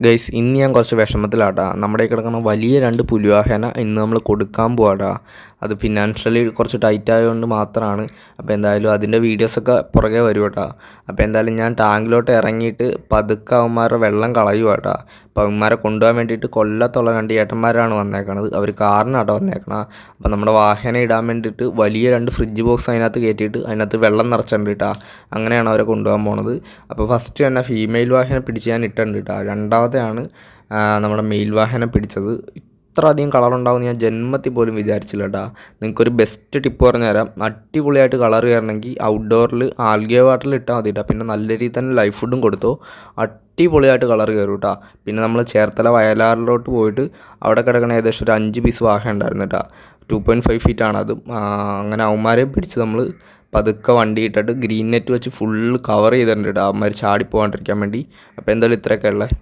Guys ഇന്ന് ഞാൻ കുറച്ച് വിഷമത്തിലാട്ടാ നമ്മുടെ കിടക്കുന്ന വലിയ രണ്ട് പുലിവാഹന ഇന്ന് നമ്മൾ കൊടുക്കാൻ പോവാടാ അത് ഫിനാൻഷ്യലി കുറച്ച് ടൈറ്റ് ആയതുകൊണ്ട് മാത്രമാണ് അപ്പോൾ എന്തായാലും അതിന്റെ വീഡിയോസൊക്കെ പുറകെ വരും കേട്ടോ. അപ്പോൾ എന്തായാലും ഞാൻ ടാങ്കിലോട്ട് ഇറങ്ങിയിട്ട് പതുക്കെ അവന്മാരുടെ വെള്ളം കളയുക കേട്ടോ. അപ്പോൾ അവന്മാരെ കൊണ്ടുപോകാൻ വേണ്ടിയിട്ട് കൊല്ലത്തുള്ള രണ്ട് ഏട്ടന്മാരാണ് വന്നേക്കണത്. അവർ കാറിനാട്ടോ വന്നേക്കണത് അപ്പോൾ നമ്മുടെ വാഹനം ഇടാൻ വേണ്ടിയിട്ട് വലിയ രണ്ട് ഫ്രിഡ്ജ് ബോക്സ് അതിനകത്ത് കയറ്റിയിട്ട് അതിനകത്ത് വെള്ളം നിറച്ചിട്ടുണ്ട് കേട്ടോ. അങ്ങനെയാണ് അവരെ കൊണ്ടുപോകാൻ പോണത്. അപ്പോൾ ഫസ്റ്റ് തന്നെ ഫീമെയിൽ വാഹനം പിടിച്ച് ഞാൻ ഇട്ടുണ്ട് കേട്ടോ. രണ്ടാമത്തെയാണ് നമ്മുടെ മെയിൽ വാഹനം പിടിച്ചത്. ഇത്ര അധികം കളർ ഉണ്ടാവും ഞാൻ ജന്മത്തിൽ പോലും വിചാരിച്ചില്ല കേട്ടോ നിങ്ങൾക്കൊരു ബെസ്റ്റ് ടിപ്പ് പറഞ്ഞു തരാം. അടിപൊളിയായിട്ട് കളർ കയറണമെങ്കിൽ ഔട്ട്ഡോറിൽ ആൽഗിയ വാട്ടറിൽ ഇട്ടാൽ മതി കേട്ടോ പിന്നെ നല്ല രീതിയിൽ തന്നെ ലൈഫ് ഫുഡും കൊടുത്തു. അടിപൊളിയായിട്ട് കളർ കയറും കേട്ടോ പിന്നെ നമ്മൾ ചേർത്തല വയലാറിലോട്ട് പോയിട്ട് അവിടെ കിടക്കണ ഏകദേശം ഒരു അഞ്ച് പീസ് വാഹനം ഉണ്ടായിരുന്നു കേട്ടോ ടു പോയിന്റ് ഫൈവ് ഫീറ്റ് ആണ് അതും. അങ്ങനെ അവന്മാരെ പിടിച്ച് നമ്മൾ പതുക്കെ വണ്ടി ഇട്ടിട്ട് ഗ്രീൻ നെറ്റ് വെച്ച് ഫുള്ള് കവർ ചെയ്തിട്ടുണ്ട് കേട്ടോ അവന്മാർ ചാടി പോകാണ്ടിരിക്കാൻ വേണ്ടി. അപ്പോൾ എന്തായാലും ഇത്രയൊക്കെ ഉള്ളത്